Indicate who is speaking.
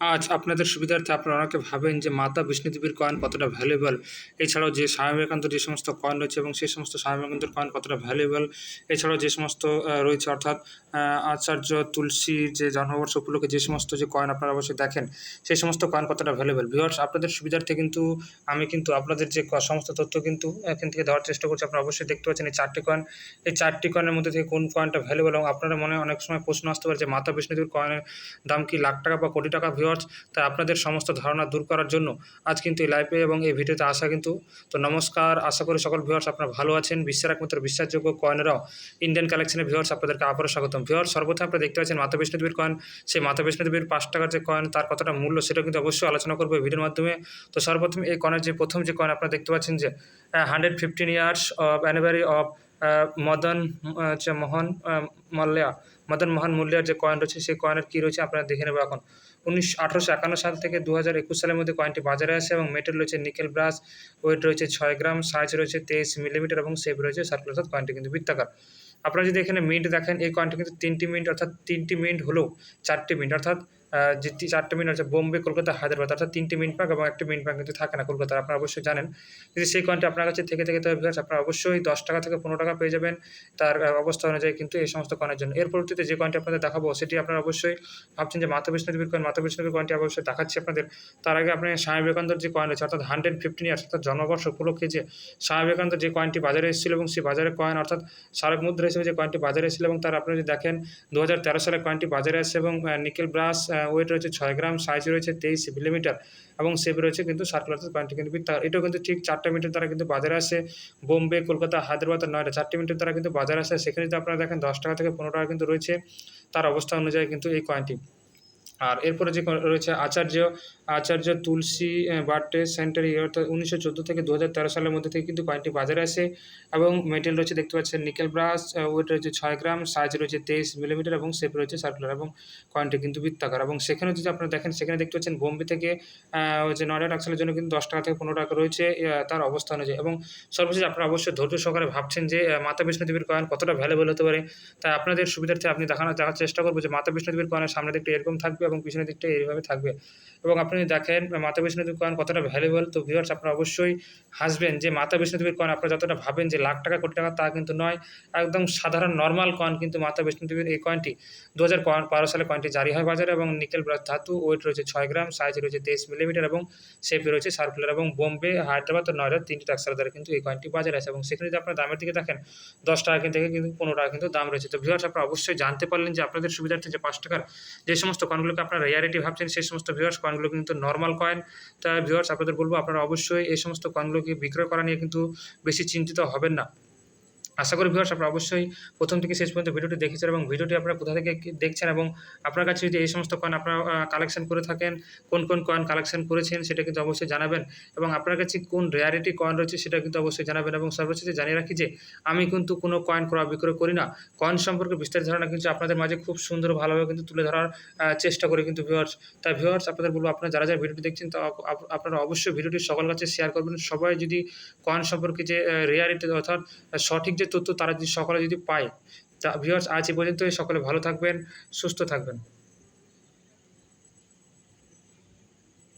Speaker 1: আজ আপনাদের সুবিধার্থে আপনারা অনেকে ভাবেন যে মাতা বিষ্ণুদেবীর কয়েন কতটা ভ্যালুয়েবল এছাড়াও যে স্বামী বিবেকানন্দ যে সমস্ত কয়েন রয়েছে এবং সেই সমস্ত স্বামী বিবেকানন্দের কয়েন কতটা ভ্যালুয়েবল এছাড়াও যে সমস্ত রয়েছে অর্থাৎ আচার্য তুলসী যে জন্মবর্ষ উপলক্ষে যে সমস্ত যে কয়েন আপনারা অবশ্যই দেখেন, সেই সমস্ত কয়েন কতটা ভ্যালুয়েবল ভিউয়ার্স আপনাদের সুবিধার্থে কিন্তু আমি কিন্তু আপনাদের যে সমস্ত তথ্য কিন্তু এখান থেকে দেওয়ার চেষ্টা করছি। আপনারা অবশ্যই দেখতে পাচ্ছেন এই চারটি কয়েন। এই চারটি কয়েনের মধ্যে থেকে কোন কয়েনটা ভ্যালুয়েবল এবং আপনারা মনে অনেক সময় প্রশ্ন আসতে পারে যে মাতা বিষ্ণুদেবীর কয়েনের দাম কি লাখ টাকা বা কোটি টাকা? ভিউয়ার্স তাই আপনাদের সমস্ত ধারণা দূর করার জন্য আজ কিন্তু এই লাইভে এবং এই ভিডিওতে আসা কিন্তু। তো নমস্কার, আশা করি সকল ভিউয়ার্স আপনারা ভালো আছেন। বিশ্বের একমাত্র বিশ্বাসযোগ্য কয়েনেরাও ইন্ডিয়ান কালেকশনের ভিউয়ার্স আপনাদেরকে আবারও স্বাগতম। ভিউয়ার্স, সর্বপ্রথম আপনারা দেখতে পাচ্ছেন মাতা বিষ্ণুদেবীর কয়েন সেই মাতা বিষ্ণুদেবীর পাঁচ টাকার যে কয়েন তার কতটা মূল্য সেটা কিন্তু অবশ্যই আলোচনা করব ভিডিওর মাধ্যমে। তো সর্বপ্রথম এই কয়েনের যে প্রথম যে কয়েন আপনারা দেখতে পাচ্ছেন যে hundred fifteen years of anniversary of Madan হচ্ছে মোহন মাল্যা মদন, মোহন মূল্যার যে কয়েন রয়েছে, সেই কয়েনের কী রয়েছে আপনারা দেখে নেব এখন। উনিশ, আঠারোশো একান্ন সাল থেকে দু হাজার একুশ সালের মধ্যে কয়েনটি বাজারে আসে এবং মেটেল রয়েছে নিকেল ব্রাস ওয়েট রয়েছে ছয় গ্রাম সাইজ রয়েছে তেইশ মিলিমিটার এবং শেপ রয়েছে সার্কুলার অর্থাৎ কয়েনটি কিন্তু বৃত্তাকার। আপনারা যদি এখানে মিন্ট দেখেন, এই কয়েনটি কিন্তু তিনটি মিনিট অর্থাৎ তিনটি মিনিট হলেও চারটি মিনিট অর্থাৎ যে চারটে মিনিট আছে, বোম্বে, কলকাতা, হায়দ্রাবাদ, অর্থাৎ তিনটি মিনিট পাক এবং একটি মিনিট পাক কিন্তু থাকে না কলকাতার, আপনারা অবশ্যই জানেন। যদি সেই কয়েনটি আপনার কাছে থেকে থেকে তবে আপনারা অবশ্যই দশ টাকা থেকে পনেরো টাকা পেয়ে যাবেন। তার অবস্থা অনুযায়ী কিন্তু এই সমস্ত কয়েনের জন্য। এর পরবর্তীতে যে কয়েনটি আপনাদের দেখাবো, সেটি আপনারা অবশ্যই ভাবছেন যে মাতা বিষ্ণুদেবীর কয়েন মাতা বিষ্ণুদেবীর কয়েনটি অবশ্যই দেখাচ্ছি আপনাদের। তার আগে আপনি স্বামী বিবেকানন্দর যে কয়েন রয়েছে, অর্থাৎ হান্ড্রেড ফিফটিন ইয়ার্স অর্থাৎ জন্মবর্ষ উপলক্ষে যে স্বামী বিবেকানন্দ যে কয়েনটি বাজারে এসেছিল এবং সেই বাজারে কয়েন অর্থাৎ স্মারক মুদ্রা হিসেবে যে কয়েনটি বাজারে এসেছিল এবং তার আপনি যদি দেখেন দু হাজার তেরো সালে কয়েনটি বাজারে আসে এবং নিকেল ব্রাশ ওয়েট রয়েছে ছয় গ্রাম সাইজ রয়েছে তেইশ মিলিমিটার এবং সেভ রয়েছে কিন্তু সার্কুলার কয়েনটি কিন্তু এটাও কিন্তু ঠিক চারটা মিটার তারা কিন্তু বাজারে আসে। বোম্বে, কলকাতা, হায়দ্রাবাদ নয়টা চারটে মিটার তারা কিন্তু বাজারে আসে। সেখানে যদি আপনারা দেখেন দশ টাকা থেকে পনেরো টাকা কিন্তু রয়েছে। তার অবস্থা অনুযায়ী কিন্তু এই কয়েনটি আর এরপরে যে রয়েছে আচার্য আচার্য তুলসী বার্থডে সেন্টার ইয়ার অর্থাৎ উনিশশো চোদ্দ থেকে দু হাজার তেরো সালের মধ্যে থেকে কিন্তু কয়েনটি বাজারে আসে এবং মেটেল রয়েছে দেখতে পাচ্ছেন নিকেল ব্রাশ ওয়েট রয়েছে ছয় গ্রাম, সাইজ রয়েছে তেইশ মিলিমিটার এবং শেপ রয়েছে সার্কুলার এবং কয়েনটি কিন্তু বৃত্তাকার এবং সেখানে যদি আপনারা দেখেন, সেখানে দেখতে পাচ্ছেন বোম্বে থেকে হচ্ছে নয়ডা টাক্সালের জন্য কিন্তু দশ টাকা থেকে পনেরো টাকা রয়েছে তার অবস্থা অনুযায়ী এবং সর্বশেষ আপনারা অবশ্যই ধৈর্য সহকারে ভাবছেন যে মাতা বিষ্ণুদেবীর কয়েন কতটা ভ্যালুয়েবল হতে পারে। তাই আপনাদের সুবিধার্থে আপনি দেখানোর দেখার চেষ্টা করব যে মাতা বিষ্ণুদেবীর কয়েনের সামনে দিকটা এরকম থাকবে এবং পিছনের দিকটা এইভাবে থাকবে। এবং আপনি দেখেন মাতা বিষ্ণুদেবীর কয়েন কতটা ভ্যালুয়েবল তো ভিউয়ার্স আপনারা অবশ্যই হাসবেন যে মাতা বিষ্ণুদেবীর কয়েন আপনারা যতটা ভাবেন যে লাখ টাকা, কোটি টাকা, তা কিন্তু নয়। একদম সাধারণ নর্মাল কয়েন কিন্তু মাতা বিষ্ণুদেবীর এই কয়েনটি দু হাজার বারো সালে কয়েনটি জারি হয় বাজারে এবং নিকেল ব্রাশ ধাতু ওয়েট রয়েছে ছয় গ্রাম সাইজ রয়েছে তেইশ মিলিমিটার এবং শেপ রয়েছে সার্কুলার এবং বোম্বে, হায়দ্রাবাদ ও নয়ডার তিনটি টাক্সার দ্বারা কিন্তু এই কয়েনটি বাজারে আছে। এবং সেখানে যদি আপনার দামের দিকে দেখেন, দশ টাকা থেকে কিন্তু পনেরো টাকা কিন্তু দাম রয়েছে। তো ভিউয়ার্স আপনারা অবশ্যই জানতে পারলেন যে আপনাদের সুবিধার্থে যে পাঁচ টাকার যে সমস্ত কয়েনগুলোকে আপনারা রেয়ারিটি ভাবছেন, সেই সমস্ত ভিউয়ার্স কয়েনগুলো কিন্তু নর্মাল কয়েন তাই ভিউয়ার্স আপনাদের বলব আপনারা অবশ্যই এই সমস্ত কয়েনগুলোকে বিক্রয় করা নিয়ে কিন্তু বেশি চিন্তিত হবেন না। আশা করি ভিউয়ার্স আপনারা অবশ্যই প্রথম থেকে শেষ পর্যন্ত ভিডিওটি দেখেছেন এবং ভিডিওটি আপনারা কোথা থেকে দেখছেন এবং আপনার কাছে যদি এই সমস্ত কয়েন আপনারা কালেকশন করে থাকেন, কোন কোন কয়েন কালেকশন করেছেন সেটা কিন্তু অবশ্যই জানাবেন এবং আপনার কাছে কোন রেয়ারিটি কয়েন রয়েছে সেটা কিন্তু অবশ্যই জানাবেন এবং সর্বশেষে জানিয়ে রাখি যে আমি কিন্তু কোনো কয়েন ক্রয় বিক্রয় করি না। কয়েন সম্পর্কে বিস্তারিত ধারণা কিন্তু আপনাদের মাঝে খুব সুন্দর ভালোভাবে কিন্তু তুলে ধরার চেষ্টা করি কিন্তু ভিউয়ার্স তাই ভিউয়ার্স আপনাদের বলব আপনারা যারা যারা ভিডিওটি দেখছেন তা আপ- আপ- আপনারা অবশ্যই ভিডিওটি সকল কাছে শেয়ার করবেন। সবাই যদি কয়েন সম্পর্কে যে রেয়ারিটি অর্থাৎ সঠিক যে তথ্য তারা যদি সকলে যদি পায়, তা ভিউয়ার্স আজ এই পর্যন্তই। সকলে ভালো থাকবেন, সুস্থ থাকবেন।